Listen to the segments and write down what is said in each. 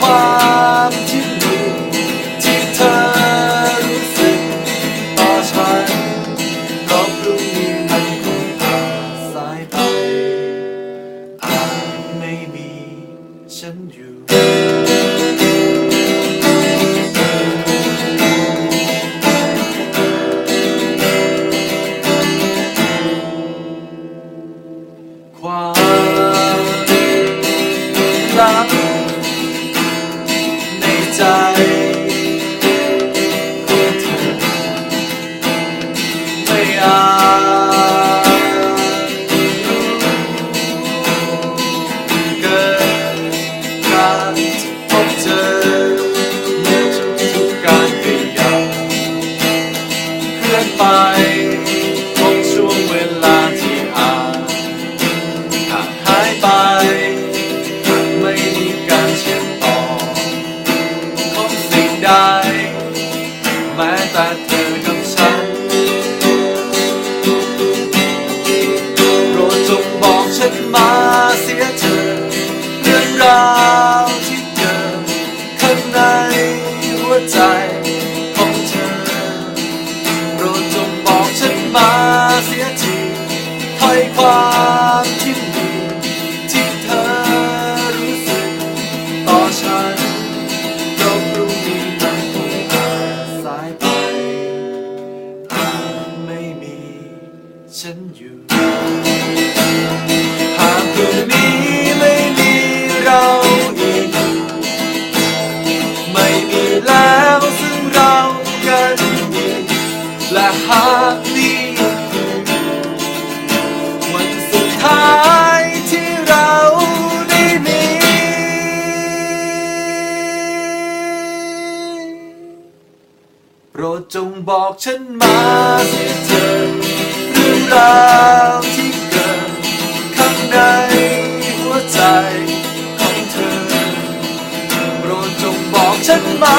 ความที่ดีที่เธอรู้สึกต่อฉันเพราะพรุ่งนี้มันคงผ่านสายไปอาจไม่มีฉันอยู่ ความคิดอที่เธอรู้สึกต่อฉันยกรู้นี้มันคงอาจสายไปอาจไม่มีฉันอยู่ รดจงบอกฉันมาสิเธอเรื่องราวที่เกิดข้างในหัวใจของเธอโปรดจงบอกฉันมา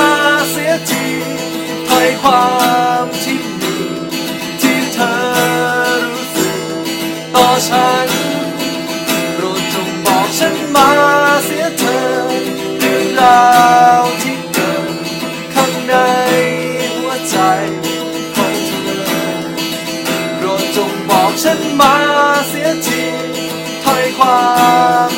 เสียทีถ้อยความที่มีที่เธอรู้สึกต่อฉัน Ah.